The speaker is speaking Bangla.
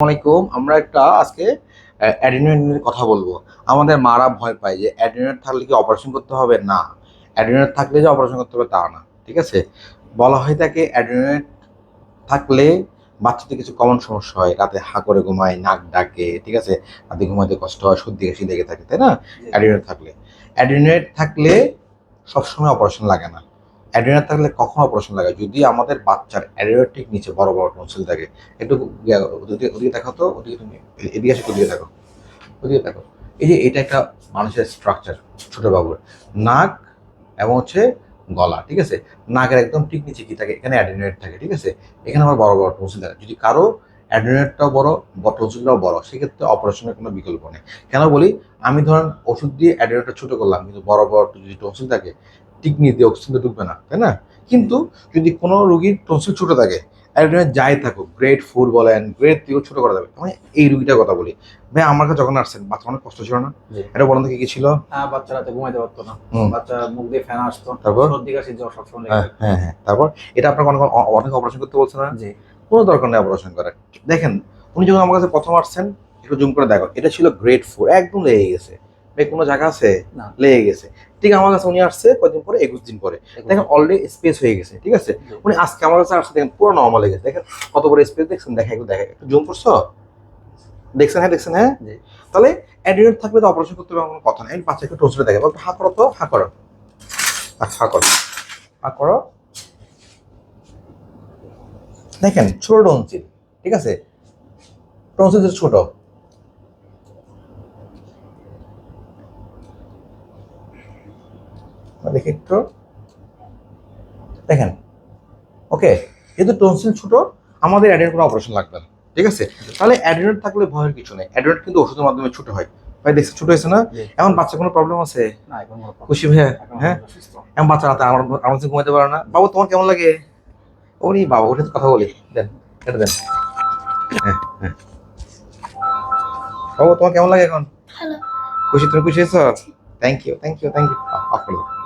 আসসালামাইকুম আমরা একটা আজকে অ্যাডিনয়েড নিয়ে কথা বলব। আমাদের মারা ভয় পায় যে অ্যাডিনয়েড থাকলে কি অপারেশন করতে হবে? না। অ্যাডিনয়েড থাকলে যে অপারেশন করতে হবে তা না ঠিক আছে? বলা হয় থাকে অ্যাডিনয়েড থাকলে বাচ্চাদের কিছু কমন সমস্যা হয়। রাতে হা করে ঘুমায় নাক ডাকে ঠিক আছে? রাতে ঘুমাতে কষ্ট হয় সর্দি কাশি লেগে থাকে তাই না? অ্যাডিনয়েড থাকলে। অ্যাডিনয়েড থাকলে সবসময় অপারেশন লাগে না। অ্যাডিনয়েড থাকলে কখনো অপারেশন লাগে। যদি আমাদের বাচ্চার অ্যাডিনয়েড ঠিক নিচে বড় বড় টনসিল থাকে, একটু ওদিকে দেখো তো, ওদিকে তুমি এদিকে এসে ওদিকে দেখো ওদিকে দেখো। এই যে এটা একটা মানুষের স্ট্রাকচার ছোট বাবুর। নাক এবং হচ্ছে গলা, ঠিক আছে? নাকের একদম ঠিক নিচে কি থাকে? এখানে অ্যাডিনয়েড থাকে, ঠিক আছে? এখানে আমার বড় বড় টনসিল থাকে। যদি কারও অ্যাডিনয়েডটাও বড় টনসিলটাও বড়, সেক্ষেত্রে অপারেশনের কোনো বিকল্প নেই। কেন বলি? আমি ধরেন ওষুধ দিয়ে অ্যাডিনয়েডটা ছোটো করলাম, কিন্তু বড় বড় যদি টনসিল থাকে টিকনি দিয়ে অক্সিজেন তো ঢুকবে না তাই না? কিন্তু যদি কোনো রোগীর টনসিল ছোট থাকে যাই থাকুক গ্রেড ফোর বলেন গ্রেড থ্রিও ছোট করা যাবে আমি এই রুগীটার কথা বলি। ভাই আমার কাছে যখন আসছেন বাচ্চা অনেক কষ্ট ছিল না? এটা বলেন কি ছিল? হ্যাঁ বাচ্চা রাতে ঘুমাইতে পারতো না। বাচ্চা মুখ দিয়ে ফ্যান আসতো তারপর? সর্দি কাশি জ্বর সবসময় হ্যাঁ হ্যাঁ হ্যাঁ তারপর? এটা আপনাকে অনেক অনেক অপারেশন করতে বলছে না? জি। কোনো দরকার নেই অপারেশন করার। দেখেন উনি যখন আমার কাছে প্রথম আসছেন একটু জুম করে দেখো এটা ছিল গ্রেড ফোর একদম লেগে গেছে। কোনো জায়গা আছে? না। লেগে গেছে। ঠিক আমার কাছে উনি আসছে কয়েকদিন পরে একুশ দিন পরে। দেখেন অলরেডি স্পেস হয়ে গেছে ঠিক আছে? উনি আজকে আমার কাছে আসছে দেখেন পুরো নর্মাল হয়ে গেছে। দেখেন কত বড় স্পেস দেখছেন? দেখা একটু দেখা একটু জুম করছ? দেখছেন হ্যাঁ দেখছেন হ্যাঁ। তাহলে অ্যাডিনয়েড থাকলে তো অপারেশন করতে হবে কোনো কথা নেই। আমি বাচ্চাকে টোসলে দেখে একটু হা করো তো হা করো। আচ্ছা হা করো। হা করো। দেখেন ছোট টনসিল ঠিক আছে? টনসিল ছোট। দেখি একটু। দেখেন। ওকে যেহেতু টনসিল ছোট আমাদের অ্যাডিনয়েড কোনো অপারেশন লাগবে না। ঠিক আছে? তাহলে অ্যাডিনয়েড থাকলে ভয়ের কিছু নেই। অ্যাডিনয়েড কিন্তু ওষুধের মাধ্যমে ছোট হয়। ভাই দেখছি ছোট হয়েছে না? জি। এখন বাচ্চা কোনো প্রবলেম আছে? খুশি ভাইয়া? হ্যাঁ? আমরা এখন বাচ্চা রাতে আমার আমার ঘুমাতে পারে না। বাবু তোমার কেমন লাগে? ওরে বাবা ওটা তো কথা বলি। দেন এটা দেন। হ্যাঁ হ্যাঁ। বাবু তোমার কেমন লাগে এখন? খুশি তুমি খুশি হয়েছো? Thank you thank you thank you off করে দাও।